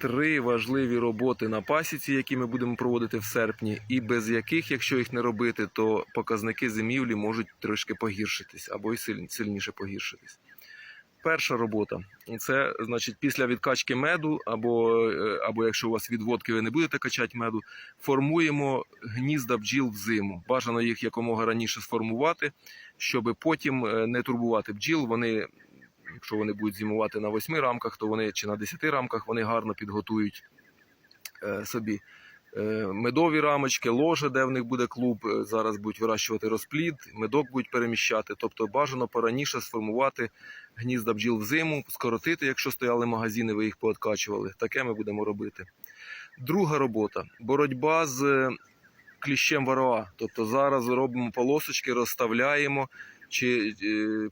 три важливі роботи на пасіці, які ми будемо проводити в серпні, і без яких, якщо їх не робити, то показники зимівлі можуть трошки погіршитись або й сильніше погіршитись. Перша робота це значить після відкачки меду, або, е, або якщо у вас відводки, ви не будете качати меду, формуємо гнізда бджіл взиму. Бажано їх якомога раніше сформувати, щоб потім е, не турбувати бджіл. Вони, якщо вони будуть зимувати на 8 рамках, то вони чи на 10 рамках вони гарно підготують е, собі е, медові рамочки, ложе, де в них буде клуб. е, Зараз будуть вирощувати розплід, медок будуть переміщати. Тобто бажано пораніше сформувати гнізда бджіл взиму, скоротити, якщо стояли магазини, ви їх пооткачували. Таке ми будемо робити. Друга робота боротьба з кліщем вароа. Тобто зараз робимо полосочки, розставляємо. Чи е,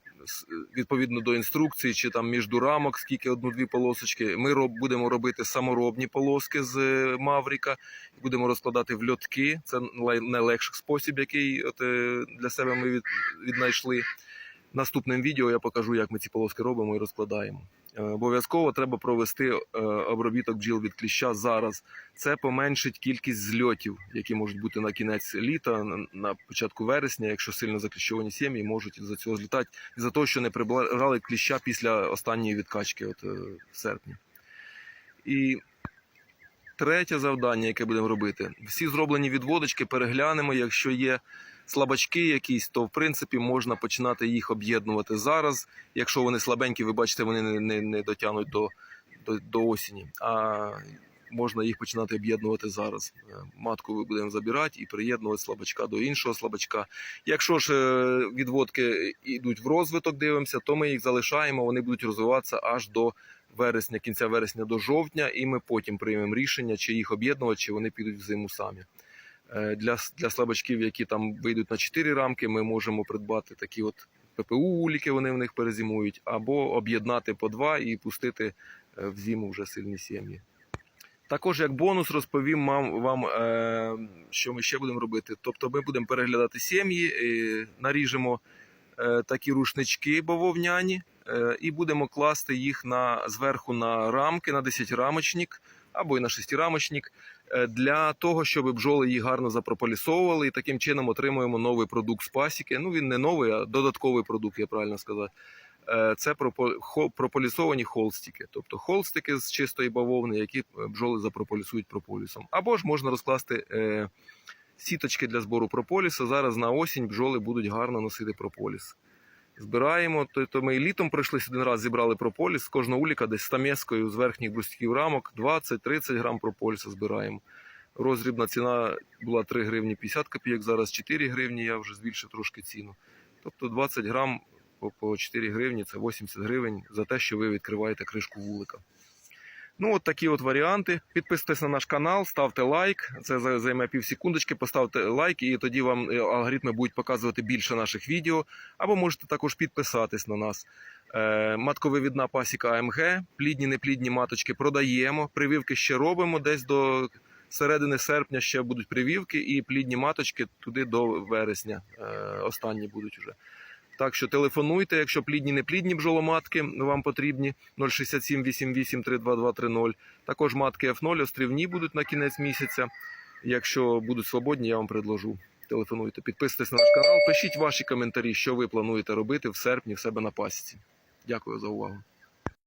відповідно до інструкції, чи там між рамок, скільки одну-дві полосочки. Ми роб, будемо робити саморобні полоски з е, Мавріка, будемо розкладати в льотки. Це найлегший спосіб, який от, е, для себе ми від, віднайшли. Наступним відео я покажу, як ми ці полоски робимо і розкладаємо. Е, Обов'язково треба провести е, обробіток бджіл від кліща зараз. Це поменшить кількість зльотів, які можуть бути на кінець літа, на- початку вересня, якщо сильно закліщовані сім'ї, можуть за цього злітати, за того, що не прибрали кліща після останньої відкачки, от е, в серпні. І третє завдання, яке будемо робити: всі зроблені відводочки переглянемо. Якщо є слабачки якісь, то в принципі можна починати їх об'єднувати зараз. Якщо вони слабенькі, ви бачите, вони не, не, не дотягнуть до, до, до осені. А можна їх починати об'єднувати зараз. Е, Матку ми будемо забирати і приєднувати слабачка до іншого слабачка. Якщо ж е, відводки йдуть в розвиток, дивимося, то ми їх залишаємо, вони будуть розвиватися аж до вересня, кінця вересня до жовтня, і ми потім приймемо рішення, чи їх об'єднувати, чи вони підуть в зиму самі. Е, Для, для слабачків, які там вийдуть на 4 рамки, ми можемо придбати такі от ППУ уліки, вони в них перезимують, або об'єднати по два і пустити е, в зиму вже сильні сім'ї. Також як бонус розповім вам, е, що ми ще будемо робити. Тобто ми будемо переглядати сім'ї, наріжемо такі рушнички бавовняні і будемо класти їх на, зверху на рамки, на 10 рамочник або й на 6 рамочник, е, для того, щоб бджоли їх гарно запрополісовували і таким чином отримуємо новий продукт з пасіки. Ну він не новий, а додатковий продукт, я правильно сказати. Е, Це прополісовані холстики, тобто холстики з чистої бавовни, які е, бджоли запрополісують прополісом. Або ж можна розкласти сіточки для збору прополісу. Зараз на осінь бджоли будуть гарно носити прополіс. Збираємо, то, то ми і літом прийшли один раз, зібрали прополіс. З кожного уліка десь стамескою з верхніх брустків рамок 20-30 грам прополіса збираємо. Розрібна ціна була 3 гривні 50 копійок, зараз 4 гривні, я вже збільшив трошки ціну. Тобто 20 грам по 4 гривні це 80 гривень за те, що ви відкриваєте кришку вулика. Ну, от такі от варіанти. Підписуйтесь на наш канал, ставте лайк. Це за- займе пів секундочки. Поставте лайк, і тоді вам е, алгоритми будуть показувати більше наших відео. Або можете також підписатись на нас. Е, матковивідна пасіка АМГ, плідні, неплідні маточки продаємо. Прививки ще робимо. Десь до середини серпня ще будуть прививки, і плідні маточки туди до вересня. Е, останні будуть уже. Так що телефонуйте, якщо плідні не плідні бджоломатки вам потрібні 067 88 32230. Також матки F0 острівні будуть на кінець місяця. Якщо будуть свободні, я вам предложу. Телефонуйте, підписуйтесь на наш канал, пишіть ваші коментарі, що ви плануєте робити в серпні в себе на пасіці. Дякую за увагу.